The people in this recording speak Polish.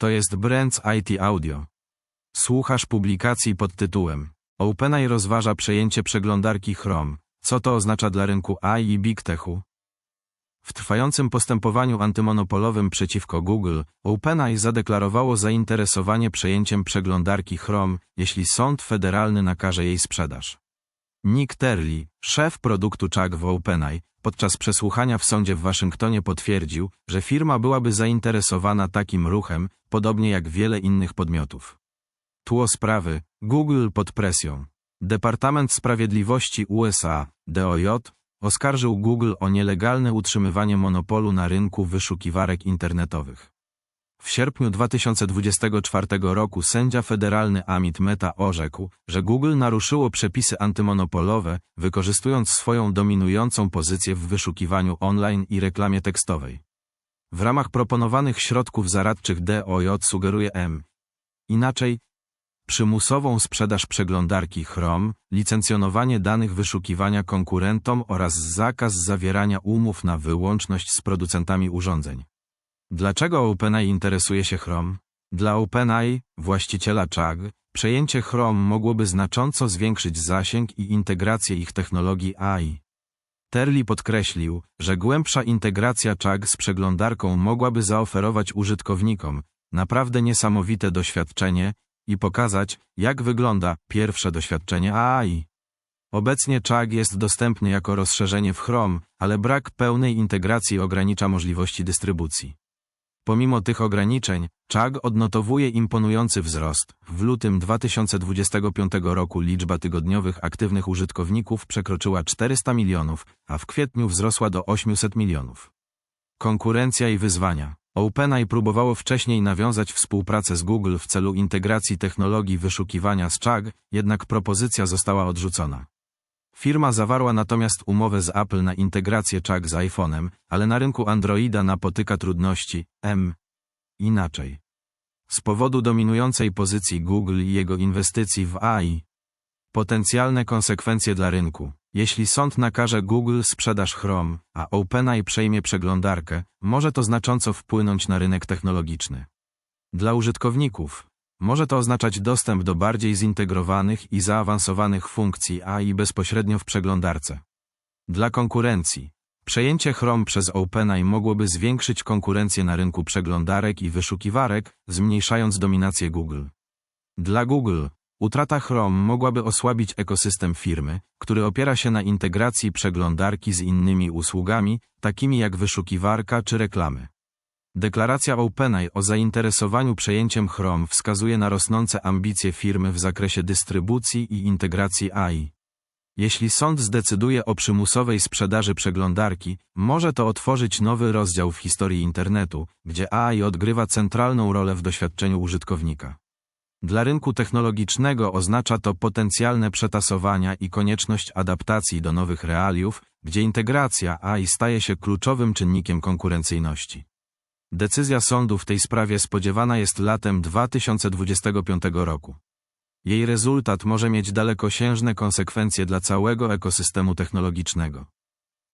To jest Brands IT Audio. Słuchasz publikacji pod tytułem OpenAI rozważa przejęcie przeglądarki Chrome. Co to oznacza dla rynku AI i Big Techu? W trwającym postępowaniu antymonopolowym przeciwko Google, OpenAI zadeklarowało zainteresowanie przejęciem przeglądarki Chrome, jeśli sąd federalny nakaże jej sprzedaż. Nick Terli, szef produktu Chuck w OpenAI, podczas przesłuchania w sądzie w Waszyngtonie potwierdził, że firma byłaby zainteresowana takim ruchem, podobnie jak wiele innych podmiotów. Tło sprawy Google pod presją. Departament Sprawiedliwości USA, DOJ, oskarżył Google o nielegalne utrzymywanie monopolu na rynku wyszukiwarek internetowych. W sierpniu 2024 roku sędzia federalny Amit Mehta orzekł, że Google naruszyło przepisy antymonopolowe, wykorzystując swoją dominującą pozycję w wyszukiwaniu online i reklamie tekstowej. W ramach proponowanych środków zaradczych DOJ sugeruje M. Inaczej, przymusową sprzedaż przeglądarki Chrome, licencjonowanie danych wyszukiwania konkurentom oraz zakaz zawierania umów na wyłączność z producentami urządzeń. Dlaczego OpenAI interesuje się Chrome? Dla OpenAI, właściciela Chag, przejęcie Chrome mogłoby znacząco zwiększyć zasięg i integrację ich technologii AI. Terli podkreślił, że głębsza integracja Chag z przeglądarką mogłaby zaoferować użytkownikom naprawdę niesamowite doświadczenie i pokazać, jak wygląda pierwsze doświadczenie AI. Obecnie Chag jest dostępny jako rozszerzenie w Chrome, ale brak pełnej integracji ogranicza możliwości dystrybucji. Pomimo tych ograniczeń, Chag odnotowuje imponujący wzrost. W lutym 2025 roku liczba tygodniowych aktywnych użytkowników przekroczyła 400 milionów, a w kwietniu wzrosła do 800 milionów. Konkurencja i wyzwania. OpenAI próbowało wcześniej nawiązać współpracę z Google w celu integracji technologii wyszukiwania z Chag, jednak propozycja została odrzucona. Firma zawarła natomiast umowę z Apple na integrację Chag z iPhone'em, ale na rynku Androida napotyka trudności M. Inaczej. Z powodu dominującej pozycji Google i jego inwestycji w AI. Potencjalne konsekwencje dla rynku. Jeśli sąd nakaże Google sprzedaż Chrome, a OpenAI przejmie przeglądarkę, może to znacząco wpłynąć na rynek technologiczny. Dla użytkowników może to oznaczać dostęp do bardziej zintegrowanych i zaawansowanych funkcji AI bezpośrednio w przeglądarce. Dla konkurencji przejęcie Chrome przez OpenAI mogłoby zwiększyć konkurencję na rynku przeglądarek i wyszukiwarek, zmniejszając dominację Google. Dla Google Utrata Chrome mogłaby osłabić ekosystem firmy, który opiera się na integracji przeglądarki z innymi usługami, takimi jak wyszukiwarka czy reklamy. Deklaracja OpenAI o zainteresowaniu przejęciem Chrome wskazuje na rosnące ambicje firmy w zakresie dystrybucji i integracji AI. Jeśli sąd zdecyduje o przymusowej sprzedaży przeglądarki, może to otworzyć nowy rozdział w historii internetu, gdzie AI odgrywa centralną rolę w doświadczeniu użytkownika. Dla rynku technologicznego oznacza to potencjalne przetasowania i konieczność adaptacji do nowych realiów, gdzie integracja AI staje się kluczowym czynnikiem konkurencyjności. Decyzja sądu w tej sprawie spodziewana jest latem 2025 roku. Jej rezultat może mieć dalekosiężne konsekwencje dla całego ekosystemu technologicznego.